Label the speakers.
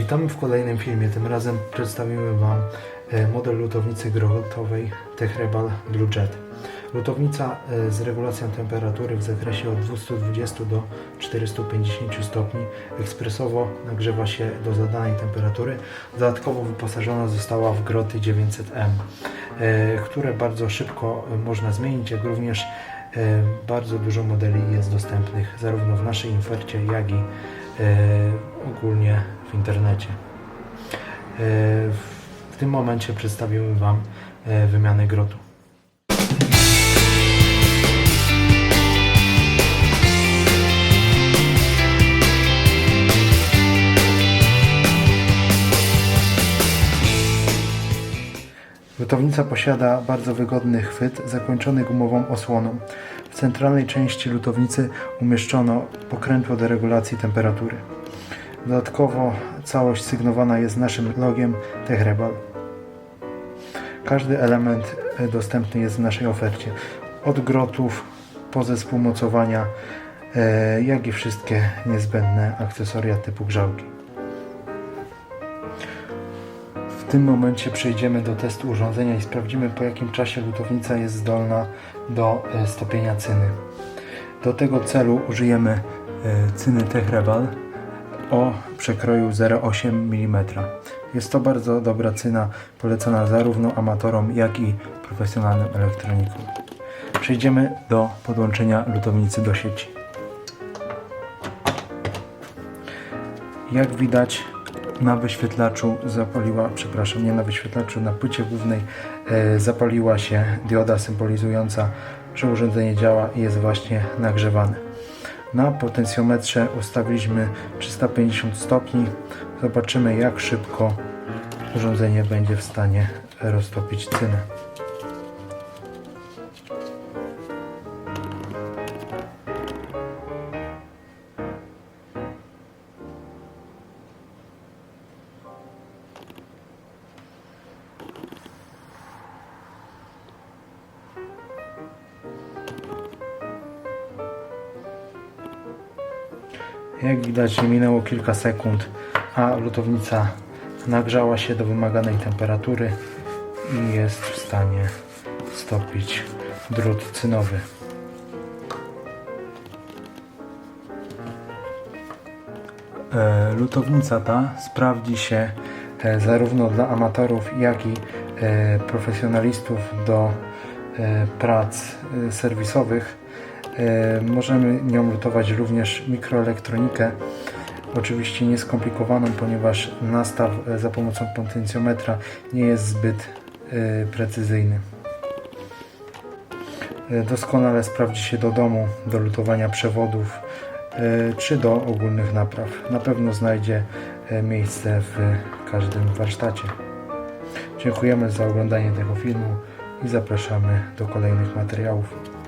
Speaker 1: Witamy w kolejnym filmie. Tym razem przedstawimy Wam e, model lutownicy grotowej Techrebal Blue Jet. Lutownica e, z regulacją temperatury w zakresie od 220 do 450 stopni ekspresowo nagrzewa się do zadanej temperatury. Dodatkowo wyposażona została w groty 900M, e, które bardzo szybko można zmienić, jak również bardzo dużo modeli jest dostępnych zarówno w naszej ofercie, jak i ogólnie w internecie. E, W tym momencie przedstawimy Wam e, wymianę grotu. Lutownica posiada bardzo wygodny chwyt zakończony gumową osłoną. W centralnej części lutownicy umieszczono pokrętło do regulacji temperatury. Dodatkowo całość sygnowana jest naszym logiem Techrebal. Każdy element dostępny jest w naszej ofercie. Od grotów po zespół mocowania, e, jak i wszystkie niezbędne akcesoria typu grzałki. W tym momencie przejdziemy do testu urządzenia i sprawdzimy po jakim czasie lutownica jest zdolna do e, stopienia cyny. Do tego celu użyjemy e, cyny Techrebal o przekroju 0,8 mm. Jest to bardzo dobra cyna, polecana zarówno amatorom, jak i profesjonalnym elektronikom. Przejdziemy do podłączenia lutownicy do sieci. Jak widać na wyświetlaczu zapaliła, przepraszam, nie na wyświetlaczu, na płycie głównej e, zapaliła się dioda symbolizująca, że urządzenie działa i jest właśnie nagrzewane. Na potencjometrze ustawiliśmy 350 stopni. Zobaczymy jak szybko urządzenie będzie w stanie roztopić cynę. Jak widać minęło kilka sekund, a lutownica nagrzała się do wymaganej temperatury i jest w stanie stopić drut cynowy. E, Lutownica ta sprawdzi się e, zarówno dla amatorów, jak i e, profesjonalistów do prac serwisowych. E, Możemy nią lutować również mikroelektronikę, oczywiście nieskomplikowaną, ponieważ nastaw e, za pomocą potencjometra nie jest zbyt e, precyzyjny. Doskonale sprawdzi się do domu, do lutowania przewodów czy do ogólnych napraw. Na pewno znajdzie miejsce w każdym warsztacie. Dziękujemy za oglądanie tego filmu i zapraszamy do kolejnych materiałów.